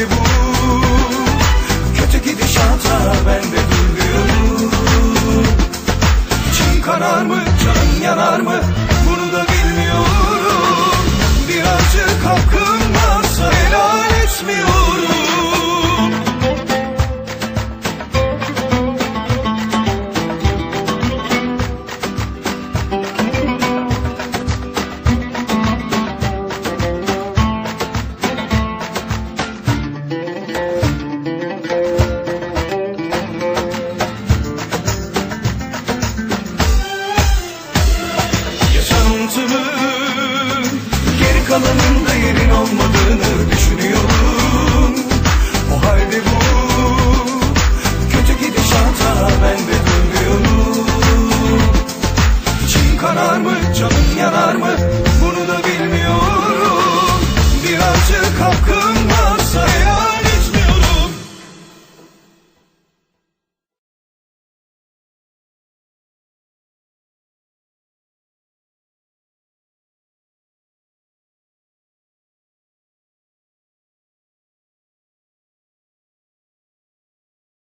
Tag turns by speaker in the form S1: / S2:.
S1: rendez-vous. hayatımı. Geri kalanında yerin olmadığını düşünüyorum.